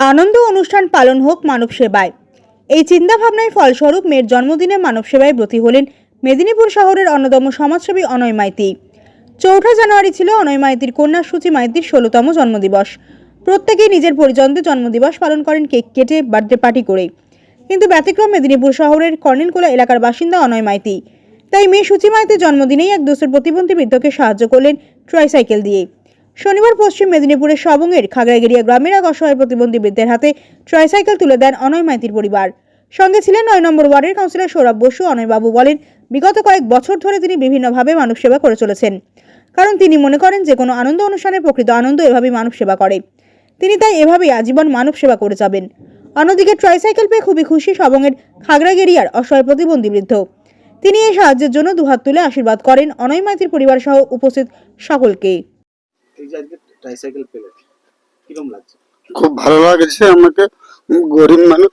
আনন্দ অনুষ্ঠান পালন হোক মানব সেবায় এই চিন্তাভাবনায় ফলস্বরূপ মেয়ের জন্মদিনে মানব সেবায় ব্রতী হলেন মেদিনীপুর শহরের অন্যতম সমাজসেবী অনয় মাইতি। চৌঠা জানুয়ারি ছিল অনয় মাইতির কন্যা সূচি মাইতির ষোলোতম জন্মদিবস। প্রত্যেকেই নিজের পরিজনদের জন্মদিবস পালন করেন কেক কেটে, বার্থডে পার্টি করে। কিন্তু ব্যতিক্রম মেদিনীপুর শহরের কর্নেলকোলা এলাকার বাসিন্দা অনয় মাইতি। তাই মেয়ে সূচি মাইতির জন্মদিনেই এক দুস্থ প্রতিবন্ধী বৃদ্ধকে সাহায্য করলেন ট্রাইসাইকেল দিয়ে। শনিবার পশ্চিম মেদিনীপুরের সবংয়ের খাগড়াগেরিয়া গ্রামের এক অসহায় প্রতিবন্ধী বৃদ্ধের হাতে ট্রাইসাইকেল তুলে দেন অনয় মাইতির পরিবার। সঙ্গে ছিলেন নয় নম্বর ওয়ার্ডের কাউন্সিলর সৌরভ বসু। অনয়বাবু বলেন, বিগত কয়েক বছর ধরে তিনি বিভিন্নভাবে মানব সেবা করে চলেছেন। কারণ তিনি মনে করেন, যে কোনো আনন্দ অনুষ্ঠানের প্রকৃত আনন্দ এভাবেই মানব সেবা করে। তিনি তাই এভাবেই আজীবন মানব সেবা করে যাবেন। অন্যদিকে ট্রাইসাইকেল পেয়ে খুবই খুশি সবংয়ের খাগড়াগেরিয়ার অসহায় প্রতিবন্ধী বৃদ্ধ। তিনি এই সাহায্যের জন্য দুহাত তুলে আশীর্বাদ করেন অনয় মাইতির পরিবার সহ উপস্থিত সকলকে। এই যে আজকে ট্রাইসাইকেল পেলেন কিরম লাগছে? খুব ভালো লাগছে আমাকে। গরিব মানুষ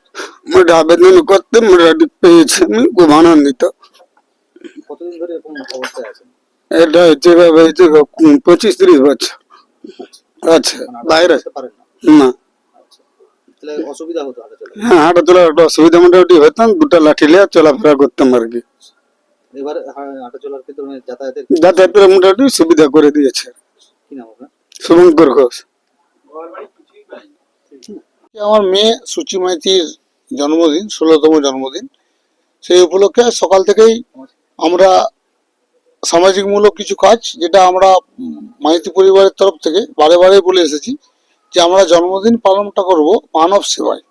মোটা আবেদন করতে মোটামুটি পেয়েছি আমি খুব আনন্দিত। কতদিন ধরে এরকম অবস্থায় আছেন? এটা হচ্ছে পঁচিশ তিরিশ বছর। আচ্ছা মানে বাইরে। না? আচ্ছা। অসুবিধা হতো হ্যাঁ হাঁটা একটা অসুবিধা মোটামুটি হতাম দুটা লাঠি চলাফেরা করতাম আর কি। এবার হা- ক্ষেত্রে মানে যাতায়াতের যাতায়াতের মোটামুটি সুবিধা করে দিয়েছে। শুভঙ্কর ঘোষ। আমার মেয়ে সুচি মাইতির জন্মদিন, ষোলোতম জন্মদিন, সেই উপলক্ষে সকাল থেকেই আমরা সামাজিকমূলক কিছু কাজ, যেটা আমরা মাইতি পরিবারের তরফ থেকে বারে বারে বলে এসেছি যে আমরা জন্মদিন পালনটা করব মানব সেবায়।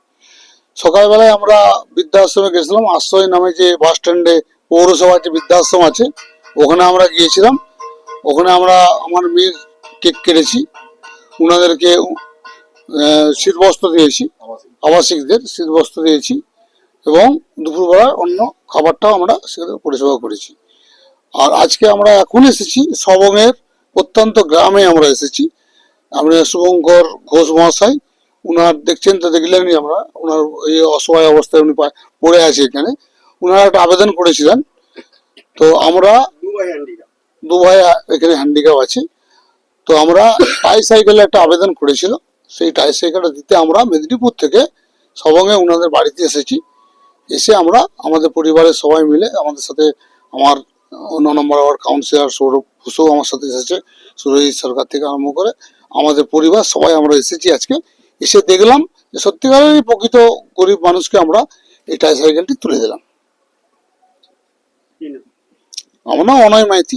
সকালবেলায় আমরা বৃদ্ধাশ্রমে গেছিলাম, আশ্রয় নামে যে বাস স্ট্যান্ডে পৌরসভার যে বৃদ্ধাশ্রম আছে, ওখানে আমরা গিয়েছিলাম। ওখানে আমরা আমার মেয়ের কেক কেটেছি। ওনাদেরকে শীতবস্ত্র দিয়েছি। আবাসিকদের শীতবস্ত্র দিয়েছি এবং দুপুরবেলার অন্য খাবারটাও আমরা সেখানে পরিষেবা করেছি। আর আজকে আমরা এখন এসেছি সবংয়ের প্রত্যন্ত গ্রামে আমরা এসেছি। আমরা শুভঙ্কর ঘোষ মহাশয় উনার দেখছেন তো দেখলেনই আমরা ওনার এই অসহায় অবস্থায় উনি পড়ে আছে এখানে। উনারা একটা আবেদন করেছিলেন। তো আমরা দু ভাই এখানে হ্যান্ডিক্যাপ আছে। তো আমরা টাই সাইকেলে একটা আবেদন করেছিল। সেই টাই সাইকেলটা দিতে আমরা মেদিনীপুর থেকে সবঙ্গে ওনাদের বাড়িতে এসেছি। এসে আমরা আমাদের পরিবারের সবাই মিলে আমাদের সাথে আমার অন্য নম্বর ওয়ার্ড কাউন্সিলর সৌরভ ঘোষও আমার সাথে এসেছে সুরজিৎ সরকার থেকে আরম্ভ করে আমাদের পরিবার সবাই আমরা এসেছি আজকে। এসে দেখলাম যে সত্যিকারেরই প্রকৃত গরিব মানুষকে আমরা এই টাই সাইকেলটি তুলে দিলাম। আমার নাম অনয় মাইতি।